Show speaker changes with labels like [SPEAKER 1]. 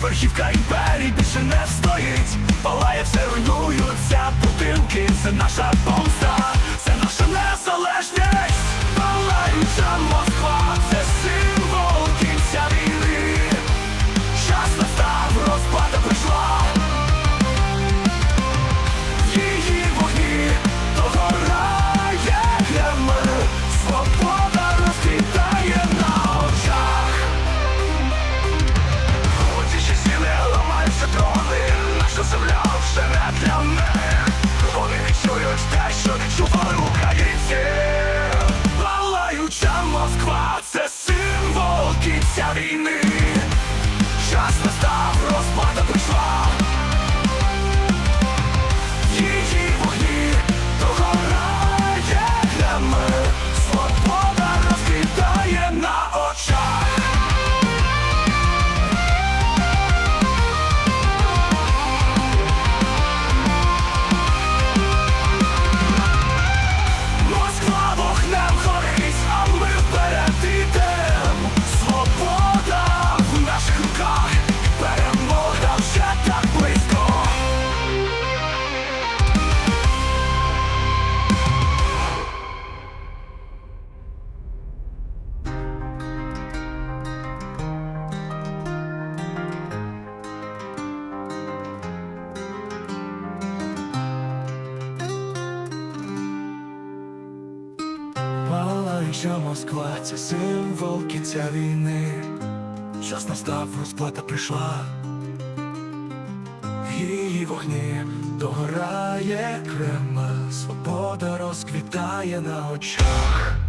[SPEAKER 1] верхівка імперії більше не стоїть, палає все, руйнуються будинки, це наша помилка Найвища Москва, це символ кінця війни. Час настав, розплата прийшла. Її вогні догорає Кремль, свобода розквітає на очах.